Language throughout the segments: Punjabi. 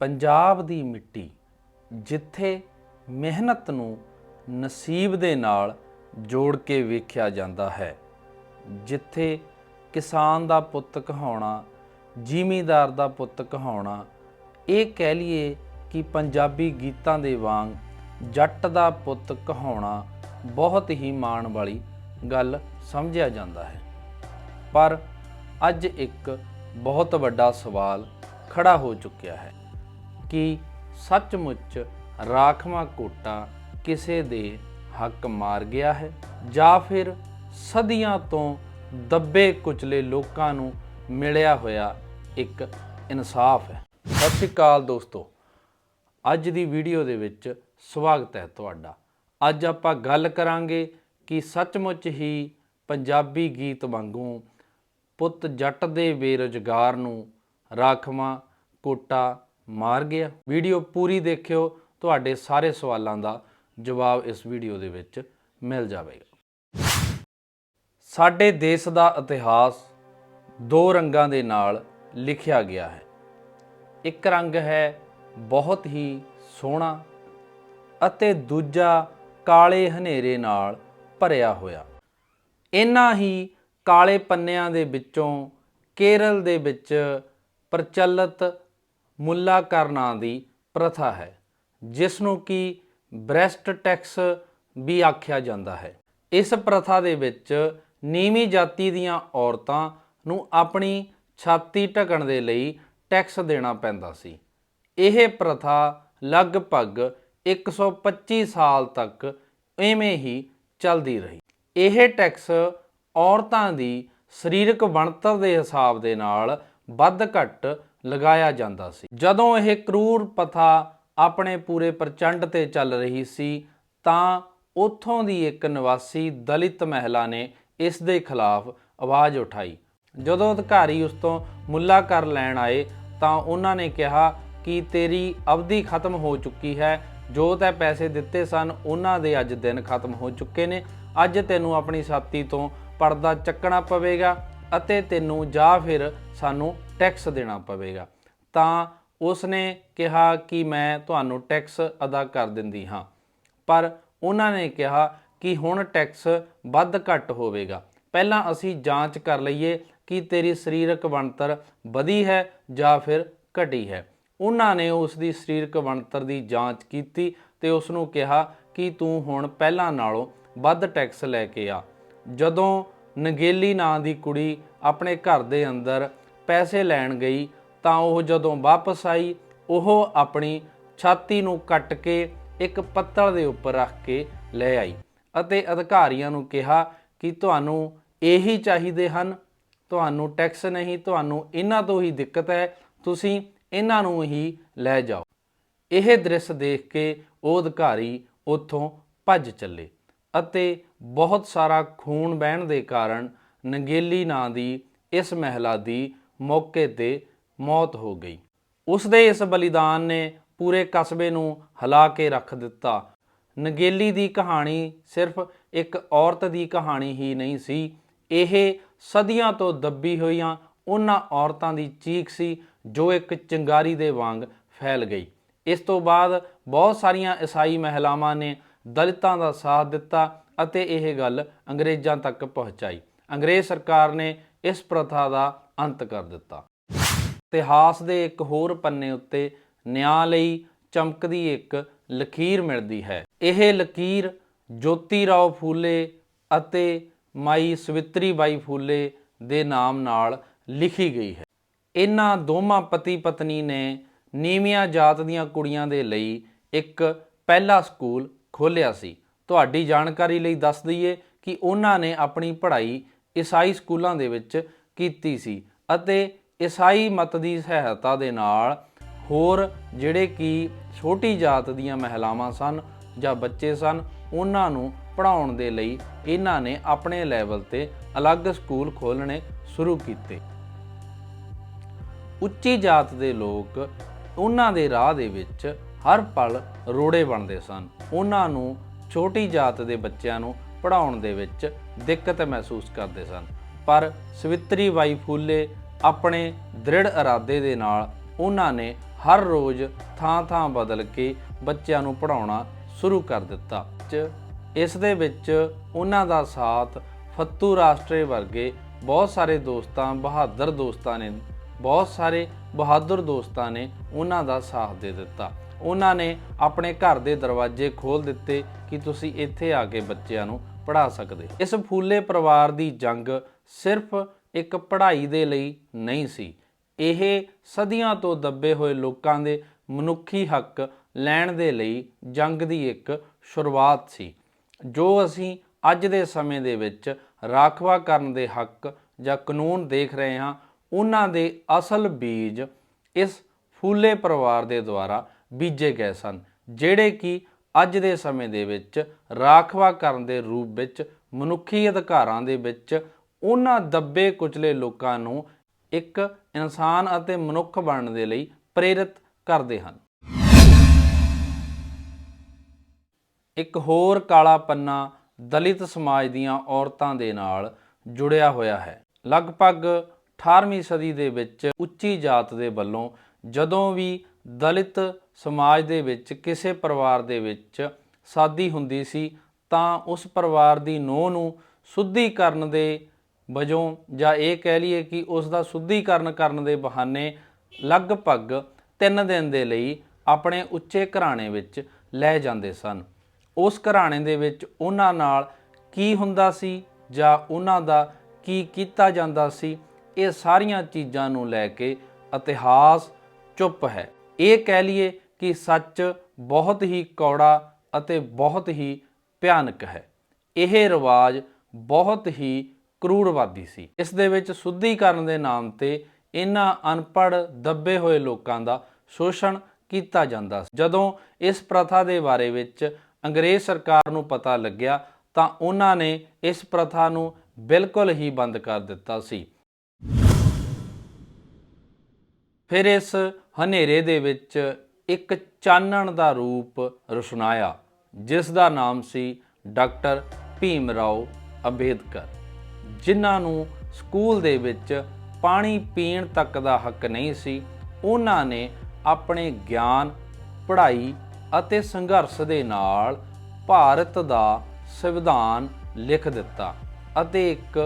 ਪੰਜਾਬ ਦੀ ਮਿੱਟੀ ਜਿੱਥੇ ਮਿਹਨਤ ਨੂੰ ਨਸੀਬ ਦੇ ਨਾਲ ਜੋੜ ਕੇ ਵੇਖਿਆ ਜਾਂਦਾ ਹੈ, ਜਿੱਥੇ ਕਿਸਾਨ ਦਾ ਪੁੱਤ ਕਹਾਉਣਾ, ਜ਼ਿਮੀਂਦਾਰ ਦਾ ਪੁੱਤ ਕਹਾਉਣਾ, ਇਹ ਕਹਿ ਲਈਏ ਕਿ ਪੰਜਾਬੀ ਗੀਤਾਂ ਦੇ ਵਾਂਗ ਜੱਟ ਦਾ ਪੁੱਤ ਕਹਾਉਣਾ ਬਹੁਤ ਹੀ ਮਾਣ ਵਾਲੀ ਗੱਲ ਸਮਝਿਆ ਜਾਂਦਾ ਹੈ। ਪਰ ਅੱਜ ਇੱਕ ਬਹੁਤ ਵੱਡਾ ਸਵਾਲ ਖੜਾ ਹੋ ਚੁੱਕਿਆ ਹੈ। ਕਿ ਸੱਚਮੁੱਚ ਰਾਖਵਾਂ ਕੋਟਾ ਕਿਸੇ ਦੇ ਹੱਕ ਮਾਰ ਗਿਆ ਹੈ ਜਾਂ ਫਿਰ ਸਦੀਆਂ ਤੋਂ ਦੱਬੇ ਕੁਚਲੇ ਲੋਕਾਂ ਨੂੰ ਮਿਲਿਆ ਹੋਇਆ ਇੱਕ ਇਨਸਾਫ ਹੈ। ਸਤਿ ਸ਼੍ਰੀ ਅਕਾਲ ਦੋਸਤੋ। ਅੱਜ ਦੀ ਵੀਡੀਓ ਦੇ ਵਿੱਚ ਸਵਾਗਤ ਹੈ ਤੁਹਾਡਾ। ਅੱਜ ਆਪਾਂ ਗੱਲ ਕਰਾਂਗੇ ਕਿ ਸੱਚਮੁੱਚ ਹੀ ਪੰਜਾਬੀ ਗੀਤ ਵਾਂਗੂ ਪੁੱਤ ਜੱਟ ਦੇ ਬੇਰੁਜ਼ਗਾਰ ਨੂੰ ਰਾਖਵਾਂ ਕੋਟਾ ਮਾਰ ਗਿਆ। ਵੀਡੀਓ ਪੂਰੀ ਦੇਖਿਓ। ਤੁਹਾਡੇ ਸਾਰੇ ਸਵਾਲਾਂ ਦਾ ਜਵਾਬ ਇਸ ਵੀਡੀਓ ਦੇ ਵਿੱਚ ਮਿਲ ਜਾਵੇਗਾ। ਸਾਡੇ ਦੇਸ਼ ਦਾ ਇਤਿਹਾਸ ਦੋ ਰੰਗਾਂ ਦੇ ਨਾਲ ਲਿਖਿਆ ਗਿਆ ਹੈ। ਇੱਕ ਰੰਗ ਹੈ ਬਹੁਤ ਹੀ ਸੋਹਣਾ ਅਤੇ ਦੂਜਾ ਕਾਲੇ ਹਨੇਰੇ ਨਾਲ ਭਰਿਆ ਹੋਇਆ। ਇਨ੍ਹਾਂ ਹੀ ਕਾਲੇ ਪੰਨਿਆਂ ਦੇ ਵਿੱਚੋਂ ਕੇਰਲ ਦੇ ਵਿੱਚ ਪ੍ਰਚਲਿਤ ਮੁੱਲਾ ਕਰਨਾ ਦੀ ਪ੍ਰਥਾ ਹੈ ਜਿਸ ਨੂੰ ਕਿ ਬ੍ਰੈਸਟ ਟੈਕਸ ਵੀ ਆਖਿਆ ਜਾਂਦਾ ਹੈ। ਇਸ ਪ੍ਰਥਾ ਦੇ ਵਿੱਚ ਨੀਵੀਂ ਜਾਤੀ ਦੀਆਂ ਔਰਤਾਂ ਨੂੰ ਆਪਣੀ ਛਾਤੀ ਢਕਣ ਦੇ ਲਈ ਟੈਕਸ ਦੇਣਾ ਪੈਂਦਾ ਸੀ। ਇਹ ਪ੍ਰਥਾ ਲਗਭਗ 125 ਸਾਲ ਤੱਕ ਐਵੇਂ ਹੀ ਚੱਲਦੀ ਰਹੀ। ਇਹ ਟੈਕਸ ਔਰਤਾਂ ਦੀ ਸਰੀਰਕ ਬਣਤਰ ਦੇ ਹਿਸਾਬ ਦੇ ਨਾਲ ਵੱਧ ਘੱਟ ਲਗਾਇਆ ਜਾਂਦਾ ਸੀ। ਜਦੋਂ ਇਹ ਕਰੂਰ ਪ੍ਰਥਾ ਆਪਣੇ ਪੂਰੇ ਪ੍ਰਚੰਡ ਤੇ ਚੱਲ ਰਹੀ ਸੀ, ਤਾਂ ਉੱਥੋਂ ਦੀ ਇੱਕ ਨਿਵਾਸੀ ਦਲਿਤ ਮਹਿਲਾ ਨੇ ਇਸ ਦੇ ਖਿਲਾਫ ਆਵਾਜ਼ ਉਠਾਈ। ਜਦੋਂ ਅਧਿਕਾਰੀ ਉਸ ਤੋਂ ਮੁੱਲਾ ਕਰ ਲੈਣ ਆਏ, ਤਾਂ ਉਹਨਾਂ ਨੇ ਕਿਹਾ ਕਿ ਤੇਰੀ ਅਵਧੀ ਖਤਮ ਹੋ ਚੁੱਕੀ ਹੈ, ਜੋ ਤੈ ਪੈਸੇ ਦਿੱਤੇ ਸਨ, ਉਹਨਾਂ ਦੇ ਅੱਜ ਦਿਨ ਖਤਮ ਹੋ ਚੁੱਕੇ ਨੇ। ਅੱਜ ਤੈਨੂੰ ਆਪਣੀ ਸਾਥੀ ਤੋਂ ਪਰਦਾ ਚੱਕਣਾ ਪਵੇਗਾ। ਅਤੇ ਤੈਨੂੰ ਜਾਂ ਫਿਰ ਸਾਨੂੰ ਟੈਕਸ ਦੇਣਾ ਪਵੇਗਾ। ਤਾਂ ਉਸ ਨੇ ਕਿਹਾ ਕਿ ਮੈਂ ਤੁਹਾਨੂੰ ਟੈਕਸ ਅਦਾ ਕਰ ਦਿੰਦੀ ਹਾਂ। ਪਰ ਉਹਨਾਂ ਨੇ ਕਿਹਾ ਕਿ ਹੁਣ ਟੈਕਸ ਵੱਧ ਘੱਟ ਹੋਵੇਗਾ। ਪਹਿਲਾਂ ਅਸੀਂ ਜਾਂਚ ਕਰ ਲਈਏ ਕਿ ਤੇਰੀ ਸਰੀਰਕ ਬਣਤਰ ਵਧੀ ਹੈ ਜਾਂ ਫਿਰ ਘਟੀ ਹੈ। ਉਹਨਾਂ ਨੇ ਉਸ ਦੀ ਸਰੀਰਕ ਬਣਤਰ ਦੀ ਜਾਂਚ ਕੀਤੀ ਤੇ ਉਸ ਨੂੰ ਕਿਹਾ ਕਿ ਤੂੰ ਹੁਣ ਪਹਿਲਾਂ ਨਾਲੋਂ ਵੱਧ ਟੈਕਸ ਲੈ ਕੇ ਆ। ਜਦੋਂ ਨਗੇਲੀ ਨਾਂ ਦੀ ਕੁੜੀ ਆਪਣੇ ਘਰ ਦੇ ਅੰਦਰ ਪੈਸੇ ਲੈਣ ਗਈ ਤਾਂ ਉਹ ਜਦੋਂ ਵਾਪਸ ਆਈ, ਉਹ ਆਪਣੀ ਛਾਤੀ ਨੂੰ ਕੱਟ ਕੇ ਇੱਕ ਪੱਤਲ ਦੇ ਉੱਪਰ ਰੱਖ ਕੇ ਲੈ ਆਈ ਅਤੇ ਅਧਿਕਾਰੀਆਂ ਨੂੰ ਕਿਹਾ ਕਿ ਤੁਹਾਨੂੰ ਇਹੀ ਚਾਹੀਦੇ ਹਨ, ਤੁਹਾਨੂੰ ਟੈਕਸ ਨਹੀਂ, ਤੁਹਾਨੂੰ ਇਹਨਾਂ ਤੋਂ ਹੀ ਦਿੱਕਤ ਹੈ, ਤੁਸੀਂ ਇਹਨਾਂ ਨੂੰ ਹੀ ਲੈ ਜਾਓ। ਇਹ ਦ੍ਰਿਸ਼ ਦੇਖ ਕੇ ਉਹ ਅਧਿਕਾਰੀ ਉੱਥੋਂ ਭੱਜ ਚੱਲੇ ਅਤੇ ਬਹੁਤ ਸਾਰਾ ਖੂਨ ਵਹਿਣ ਦੇ ਕਾਰਨ ਨੰਗੇਲੀ ਨਾਂ ਦੀ ਇਸ ਮਹਿਲਾ ਦੀ ਮੌਕੇ ਤੇ ਮੌਤ ਹੋ ਗਈ। ਉਸ ਦੇ ਇਸ ਬਲੀਦਾਨ ਨੇ ਪੂਰੇ ਕਸਬੇ ਨੂੰ ਹਿਲਾ ਕੇ ਰੱਖ ਦਿੱਤਾ। ਨਗੇਲੀ ਦੀ ਕਹਾਣੀ ਸਿਰਫ ਇੱਕ ਔਰਤ ਦੀ ਕਹਾਣੀ ਹੀ ਨਹੀਂ ਸੀ। ਇਹ ਸਦੀਆਂ ਤੋਂ ਦੱਬੀ ਹੋਈਆਂ ਉਹਨਾਂ ਔਰਤਾਂ ਦੀ ਚੀਖ ਸੀ ਜੋ ਇੱਕ ਚਿੰਗਾਰੀ ਦੇ ਵਾਂਗ ਫੈਲ ਗਈ। ਇਸ ਤੋਂ ਬਾਅਦ ਬਹੁਤ ਸਾਰੀਆਂ ਈਸਾਈ ਮਹਿਲਾਵਾਂ ਨੇ ਦਲਿਤਾਂ ਦਾ ਸਾਥ ਦਿੱਤਾ ਅਤੇ ਇਹ ਗੱਲ ਅੰਗਰੇਜ਼ਾਂ ਤੱਕ ਪਹੁੰਚਾਈ। ਅੰਗਰੇਜ਼ ਸਰਕਾਰ ਨੇ ਇਸ ਪ੍ਰਥਾ ਦਾ ਅੰਤ ਕਰ ਦਿੱਤਾ। ਇਤਿਹਾਸ ਦੇ ਇੱਕ ਹੋਰ ਪੰਨੇ ਉੱਤੇ ਨਿਆਂ ਲਈ ਚਮਕਦੀ ਇੱਕ ਲਕੀਰ ਮਿਲਦੀ ਹੈ। ਇਹ ਲਕੀਰ ਜੋਤੀ ਰਾਓ ਫੂਲੇ ਅਤੇ ਮਾਈ ਸਵਿਤਰੀ ਬਾਈ ਫੂਲੇ ਦੇ ਨਾਮ ਨਾਲ ਲਿਖੀ ਗਈ ਹੈ। ਇਹਨਾਂ ਦੋਵਾਂ ਪਤੀ ਪਤਨੀ ਨੇ ਨੀਵੀਆਂ ਜਾਤ ਦੀਆਂ ਕੁੜੀਆਂ ਦੇ ਲਈ ਇੱਕ ਪਹਿਲਾ ਸਕੂਲ ਖੋਲ੍ਹਿਆ ਸੀ। ਤੁਹਾਡੀ ਜਾਣਕਾਰੀ ਲਈ ਦੱਸ ਦਈਏ ਕਿ ਉਹਨਾਂ ਨੇ ਆਪਣੀ ਪੜ੍ਹਾਈ ਈਸਾਈ ਸਕੂਲਾਂ ਦੇ ਵਿੱਚ ਕੀਤੀ ਸੀ ਅਤੇ ਈਸਾਈ ਮਤ ਦੀ ਸਹਾਇਤਾ ਦੇ ਨਾਲ ਹੋਰ ਜਿਹੜੇ ਕਿ ਛੋਟੀ ਜਾਤ ਦੀਆਂ ਮਹਿਲਾਵਾਂ ਸਨ ਜਾਂ ਬੱਚੇ ਸਨ, ਉਹਨਾਂ ਨੂੰ ਪੜਾਉਣ ਦੇ ਲਈ ਇਹਨਾਂ ਨੇ ਆਪਣੇ ਲੈਵਲ ਤੇ ਅਲੱਗ ਸਕੂਲ ਖੋਲ੍ਹਣੇ ਸ਼ੁਰੂ ਕੀਤੇ। ਉੱਚੀ ਜਾਤ ਦੇ ਲੋਕ ਉਹਨਾਂ ਦੇ ਰਾਹ ਦੇ ਵਿੱਚ ਹਰ ਪਲ ਰੋੜੇ ਬਣਦੇ ਸਨ। ਉਹਨਾਂ ਨੂੰ ਛੋਟੀ ਜਾਤ ਦੇ ਬੱਚਿਆਂ ਨੂੰ ਪੜਾਉਣ ਦੇ ਵਿੱਚ ਦਿੱਕਤ ਮਹਿਸੂਸ ਕਰਦੇ ਸਨ। ਪਰ ਸਵਿਤਰੀ ਬਾਈ ਫੂਲੇ ਆਪਣੇ ਦ੍ਰਿੜ ਇਰਾਦੇ ਦੇ ਨਾਲ ਉਹਨਾਂ ਨੇ ਹਰ ਰੋਜ਼ ਥਾਂ-ਥਾਂ ਬਦਲ ਕੇ ਬੱਚਿਆਂ ਨੂੰ ਪੜਾਉਣਾ ਸ਼ੁਰੂ ਕਰ ਦਿੱਤਾ ਚ। ਇਸ ਦੇ ਵਿੱਚ ਉਹਨਾਂ ਦਾ ਸਾਥ ਫੱਤੂ ਰਾਸ਼ਟਰੇ ਵਰਗੇ ਬਹੁਤ ਸਾਰੇ ਦੋਸਤਾਂ, ਬਹਾਦਰ ਦੋਸਤਾਂ ਨੇ, ਬਹੁਤ ਸਾਰੇ ਬਹਾਦਰ ਦੋਸਤਾਂ ਨੇ ਉਹਨਾਂ ਦਾ ਸਾਥ ਦੇ ਦਿੱਤਾ। ਉਹਨਾਂ ਨੇ ਆਪਣੇ ਘਰ ਦੇ ਦਰਵਾਜ਼ੇ ਖੋਲ ਦਿੱਤੇ ਕਿ ਤੁਸੀਂ ਇੱਥੇ ਆ ਕੇ ਬੱਚਿਆਂ ਨੂੰ ਪੜ੍ਹਾ ਸਕਦੇ ਇਸ ਫੂਲੇ ਪਰਿਵਾਰ ਦੀ ਜੰਗ ਸਿਰਫ ਇੱਕ ਪੜ੍ਹਾਈ ਦੇ ਲਈ ਨਹੀਂ ਸੀ। ਇਹ ਸਦੀਆਂ ਤੋਂ ਦੱਬੇ ਹੋਏ ਲੋਕਾਂ ਦੇ ਮਨੁੱਖੀ ਹੱਕ ਲੈਣ ਦੇ ਲਈ ਜੰਗ ਦੀ ਇੱਕ ਸ਼ੁਰੂਆਤ ਸੀ, ਜੋ ਅਸੀਂ ਅੱਜ ਦੇ ਸਮੇਂ ਦੇ ਵਿੱਚ ਰਾਖਵਾ ਕਰਨ ਦੇ ਹੱਕ ਜਾਂ ਕਾਨੂੰਨ ਦੇਖ ਰਹੇ ਹਾਂ, ਉਹਨਾਂ ਦੇ ਅਸਲ ਬੀਜ ਇਸ ਫੂਲੇ ਪਰਿਵਾਰ ਦੇ ਦੁਆਰਾ ਬੀਜੇ ਗਏ ਸਨ, ਜਿਹੜੇ ਕਿ ਅੱਜ ਦੇ ਸਮੇਂ ਦੇ ਵਿੱਚ ਰਾਖਵਾ ਕਰਨ ਦੇ ਰੂਪ ਵਿੱਚ, ਮਨੁੱਖੀ ਅਧਿਕਾਰਾਂ ਦੇ ਵਿੱਚ ਉਹਨਾਂ ਦੱਬੇ ਕੁਚਲੇ ਲੋਕਾਂ ਨੂੰ ਇੱਕ ਇਨਸਾਨ ਅਤੇ ਮਨੁੱਖ ਬਣਨ ਦੇ ਲਈ ਪ੍ਰੇਰਿਤ ਕਰਦੇ ਹਨ। ਇੱਕ ਹੋਰ ਕਾਲਾ ਪੰਨਾ ਦਲਿਤ ਸਮਾਜ ਦੀਆਂ ਔਰਤਾਂ ਦੇ ਨਾਲ ਜੁੜਿਆ ਹੋਇਆ ਹੈ। ਲਗਭਗ 18ਵੀਂ ਸਦੀ ਦੇ ਵਿੱਚ ਉੱਚੀ ਜਾਤ ਦੇ ਵੱਲੋਂ ਜਦੋਂ ਵੀ ਦਲਿਤ ਸਮਾਜ ਦੇ ਵਿੱਚ, ਕਿਸੇ ਪਰਿਵਾਰ ਦੇ ਵਿੱਚ ਸਾਦੀ ਹੁੰਦੀ ਸੀ, ਤਾਂ ਉਸ ਪਰਿਵਾਰ ਦੀ ਨੂੰਹ ਨੂੰ ਸੁੱਧੀਕਰਨ ਦੇ ਵਜੋਂ ਜਾਂ ਇਹ ਕਹਿ ਲਈਏ ਕਿ ਉਸ ਦਾ ਸੁੱਧੀਕਰਨ ਕਰਨ ਦੇ ਬਹਾਨੇ ਲਗਭਗ 3 ਦਿਨ ਦੇ ਲਈ ਆਪਣੇ ਉੱਚੇ ਘਰਾਣੇ ਵਿੱਚ ਲੈ ਜਾਂਦੇ ਸਨ। ਉਸ ਘਰਾਣੇ ਦੇ ਵਿੱਚ ਉਹਨਾਂ ਨਾਲ ਕੀ ਹੁੰਦਾ ਸੀ ਜਾਂ ਉਹਨਾਂ ਦਾ ਕੀ ਕੀਤਾ ਜਾਂਦਾ ਸੀ, ਇਹ ਸਾਰੀਆਂ ਚੀਜ਼ਾਂ ਨੂੰ ਲੈ ਕੇ ਇਤਿਹਾਸ ਚੁੱਪ ਹੈ। ਇਹ ਕਹਿ ਲਈਏ ਕਿ ਸੱਚ ਬਹੁਤ ਹੀ ਕੌੜਾ ਅਤੇ ਬਹੁਤ ਹੀ ਭਿਆਨਕ ਹੈ। ਇਹ ਰਿਵਾਜ ਬਹੁਤ ਹੀ ਕਰੂੜਵਾਦੀ ਸੀ। ਇਸ ਦੇ ਵਿੱਚ ਸੁੱਧੀਕਰਨ ਦੇ ਨਾਮ ਤੇ ਇਹਨਾਂ ਅਨਪੜ੍ਹ, ਦੱਬੇ ਹੋਏ ਲੋਕਾਂ ਦਾ ਸ਼ੋਸ਼ਣ ਕੀਤਾ ਜਾਂਦਾ ਸੀ। ਜਦੋਂ ਇਸ ਪ੍ਰਥਾ ਦੇ ਬਾਰੇ ਵਿੱਚ ਅੰਗਰੇਜ਼ ਸਰਕਾਰ ਨੂੰ ਪਤਾ ਲੱਗਿਆ, ਤਾਂ ਉਹਨਾਂ ਨੇ ਇਸ ਪ੍ਰਥਾ ਨੂੰ ਬਿਲਕੁਲ ਹੀ ਬੰਦ ਕਰ ਦਿੱਤਾ ਸੀ। ਫਿਰ ਇਸ ਹਨੇਰੇ ਦੇ ਵਿੱਚ ਇੱਕ ਚਾਨਣ ਦਾ ਰੂਪ ਰੁਸ਼ਨਾਇਆ, ਜਿਸ ਦਾ ਨਾਮ ਸੀ ਡਾਕਟਰ ਭੀਮ ਰਾਓ ਅੰਬੇਦਕਰ, ਜਿਨ੍ਹਾਂ ਨੂੰ ਸਕੂਲ ਦੇ ਵਿੱਚ ਪਾਣੀ ਪੀਣ ਤੱਕ ਦਾ ਹੱਕ ਨਹੀਂ ਸੀ। ਉਹਨਾਂ ਨੇ ਆਪਣੇ ਗਿਆਨ, ਪੜ੍ਹਾਈ ਅਤੇ ਸੰਘਰਸ਼ ਦੇ ਨਾਲ ਭਾਰਤ ਦਾ ਸੰਵਿਧਾਨ ਲਿਖ ਦਿੱਤਾ ਅਤੇ ਇੱਕ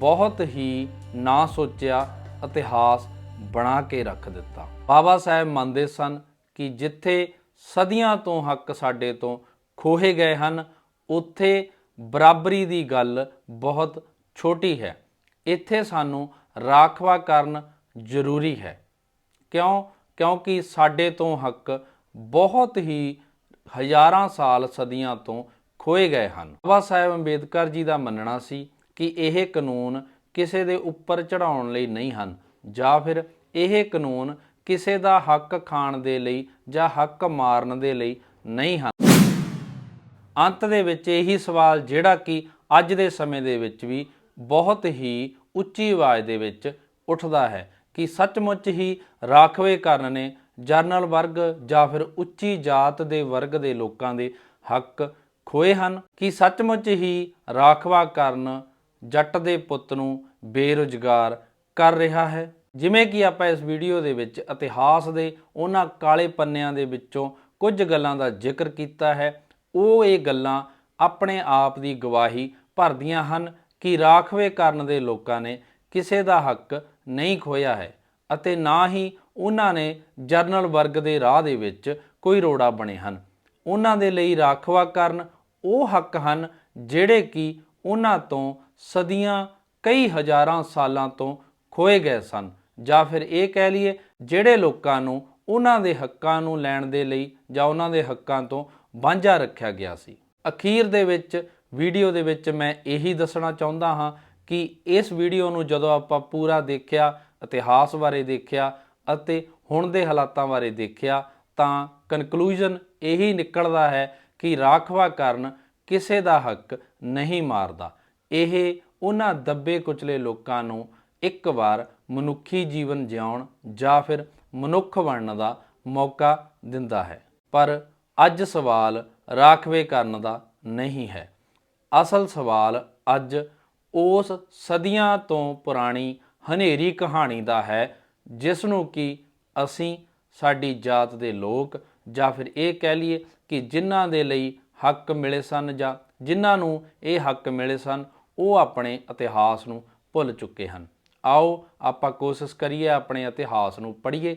ਬਹੁਤ ਹੀ ਨਾ ਸੋਚਿਆ ਇਤਿਹਾਸ ਬਣਾ ਕੇ ਰੱਖ ਦਿੱਤਾ। ਬਾਬਾ ਸਾਹਿਬ ਮੰਨਦੇ ਸਨ ਕਿ ਜਿੱਥੇ ਸਦੀਆਂ ਤੋਂ ਹੱਕ ਸਾਡੇ ਤੋਂ ਖੋਹੇ ਗਏ ਹਨ, ਉੱਥੇ ਬਰਾਬਰੀ ਦੀ ਗੱਲ ਬਹੁਤ ਛੋਟੀ ਹੈ। ਇੱਥੇ ਸਾਨੂੰ ਰਾਖਵਾ ਕਰਨ ਜ਼ਰੂਰੀ ਹੈ। ਕਿਉਂ? ਕਿਉਂਕਿ ਸਾਡੇ ਤੋਂ ਹੱਕ ਬਹੁਤ ਹੀ ਹਜ਼ਾਰਾਂ ਸਾਲ ਸਦੀਆਂ ਤੋਂ ਖੋਏ ਗਏ ਹਨ। ਬਾਬਾ ਸਾਹਿਬ ਅੰਬੇਦਕਰ ਜੀ ਦਾ ਮੰਨਣਾ ਸੀ ਕਿ ਇਹ ਕਾਨੂੰਨ ਕਿਸੇ ਦੇ ਉੱਪਰ ਚੜਾਉਣ ਲਈ ਨਹੀਂ ਹਨ। ਜਾਂ ਫਿਰ ਇਹ ਕਾਨੂੰਨ ਕਿਸੇ ਦਾ ਹੱਕ ਖਾਣ ਦੇ ਲਈ ਜਾਂ ਹੱਕ ਮਾਰਨ ਦੇ ਲਈ ਨਹੀਂ ਹਨ। ਅੰਤ ਦੇ ਵਿੱਚ ਇਹੀ ਸਵਾਲ ਜਿਹੜਾ ਕਿ ਅੱਜ ਦੇ ਸਮੇਂ ਦੇ ਵਿੱਚ ਵੀ ਬਹੁਤ ਹੀ ਉੱਚੀ ਆਵਾਜ਼ ਦੇ ਵਿੱਚ ਉੱਠਦਾ ਹੈ ਕਿ ਸੱਚਮੁੱਚ ਹੀ ਰਾਖਵੇ ਕਰਨ ਨੇ ਜਰਨਲ ਵਰਗ ਜਾਂ ਫਿਰ ਉੱਚੀ ਜਾਤ ਦੇ ਵਰਗ ਦੇ ਲੋਕਾਂ ਦੇ ਹੱਕ ਖੋਏ ਹਨ ਕਿ ਸੱਚਮੁੱਚ ਹੀ ਰਾਖਵਾ ਕਰਨ ਜੱਟ ਦੇ ਪੁੱਤ ਨੂੰ ਬੇਰੁਜ਼ਗਾਰ ਕਰ ਰਿਹਾ ਹੈ। ਜਿਵੇਂ ਕਿ ਆਪਾਂ ਇਸ ਵੀਡੀਓ ਦੇ ਵਿੱਚ ਇਤਿਹਾਸ ਦੇ ਉਹਨਾਂ ਕਾਲੇ ਪੰਨਿਆਂ ਦੇ ਵਿੱਚੋਂ ਕੁਝ ਗੱਲਾਂ ਦਾ ਜ਼ਿਕਰ ਕੀਤਾ ਹੈ, ਉਹ ਇਹ ਗੱਲਾਂ ਆਪਣੇ ਆਪ ਦੀ ਗਵਾਹੀ ਭਰਦੀਆਂ ਹਨ ਕਿ ਰਾਖਵੇ ਕਰਨ ਦੇ ਲੋਕਾਂ ਨੇ ਕਿਸੇ ਦਾ ਹੱਕ ਨਹੀਂ ਖੋਇਆ ਹੈ ਅਤੇ ਨਾ ਹੀ ਉਹਨਾਂ ਨੇ ਜਰਨਲ ਵਰਗ ਦੇ ਰਾਹ ਦੇ ਵਿੱਚ ਕੋਈ ਰੋੜਾ ਬਣੇ ਹਨ। ਉਹਨਾਂ ਦੇ ਲਈ ਰਾਖਵਾ ਕਰਨ ਉਹ ਹੱਕ ਹਨ ਜਿਹੜੇ ਕਿ ਉਹਨਾਂ ਤੋਂ ਸਦੀਆਂ ਕਈ ਹਜ਼ਾਰਾਂ ਸਾਲਾਂ ਤੋਂ ਖੋਏ ਗਏ ਸਨ ਜਾਂ ਫਿਰ ਇਹ ਕਹਿ ਲਈਏ ਜਿਹੜੇ ਲੋਕਾਂ ਨੂੰ ਉਹਨਾਂ ਦੇ ਹੱਕਾਂ ਨੂੰ ਲੈਣ ਦੇ ਲਈ ਜਾਂ ਉਹਨਾਂ ਦੇ ਹੱਕਾਂ ਤੋਂ ਵਾਂਝਾ ਰੱਖਿਆ ਗਿਆ ਸੀ। ਅਖੀਰ ਦੇ ਵਿੱਚ, ਵੀਡੀਓ ਦੇ ਵਿੱਚ ਮੈਂ ਇਹੀ ਦੱਸਣਾ ਚਾਹੁੰਦਾ ਹਾਂ ਕਿ ਇਸ ਵੀਡੀਓ ਨੂੰ ਜਦੋਂ ਆਪਾਂ ਪੂਰਾ ਦੇਖਿਆ, ਇਤਿਹਾਸ ਬਾਰੇ ਦੇਖਿਆ ਅਤੇ ਹੁਣ ਦੇ ਹਾਲਾਤਾਂ ਬਾਰੇ ਦੇਖਿਆ ਤਾਂ ਕਨਕਲੂਜਨ ਇਹੀ ਨਿਕਲਦਾ ਹੈ ਕਿ ਰਾਖਵਾ ਕਰਨ ਕਿਸੇ ਦਾ ਹੱਕ ਨਹੀਂ ਮਾਰਦਾ। ਇਹ ਉਹਨਾਂ ਦੱਬੇ ਕੁਚਲੇ ਲੋਕਾਂ ਨੂੰ ਇੱਕ ਵਾਰ ਮਨੁੱਖੀ ਜੀਵਨ ਜਿਉਣ ਜਾਂ ਫਿਰ ਮਨੁੱਖ ਬਣਨ ਦਾ ਮੌਕਾ ਦਿੰਦਾ ਹੈ। ਪਰ ਅੱਜ ਸਵਾਲ ਰਾਖਵੇ ਕਰਨ ਦਾ ਨਹੀਂ ਹੈ। ਅਸਲ ਸਵਾਲ ਅੱਜ ਉਸ ਸਦੀਆਂ ਤੋਂ ਪੁਰਾਣੀ ਹਨੇਰੀ ਕਹਾਣੀ ਦਾ ਹੈ ਜਿਸ ਨੂੰ ਕਿ ਅਸੀਂ ਸਾਡੀ ਜਾਤ ਦੇ ਲੋਕ ਜਾਂ ਫਿਰ ਇਹ ਕਹਿ ਲਈਏ ਕਿ ਜਿਨ੍ਹਾਂ ਦੇ ਲਈ ਹੱਕ ਮਿਲੇ ਸਨ ਜਾਂ ਜਿਨ੍ਹਾਂ ਨੂੰ ਇਹ ਹੱਕ ਮਿਲੇ ਸਨ, ਉਹ ਆਪਣੇ ਇਤਿਹਾਸ ਨੂੰ ਭੁੱਲ ਚੁੱਕੇ ਹਨ। ਆਓ ਆਪਾਂ ਕੋਸ਼ਿਸ਼ ਕਰੀਏ ਆਪਣੇ ਇਤਿਹਾਸ ਨੂੰ ਪੜ੍ਹੀਏ।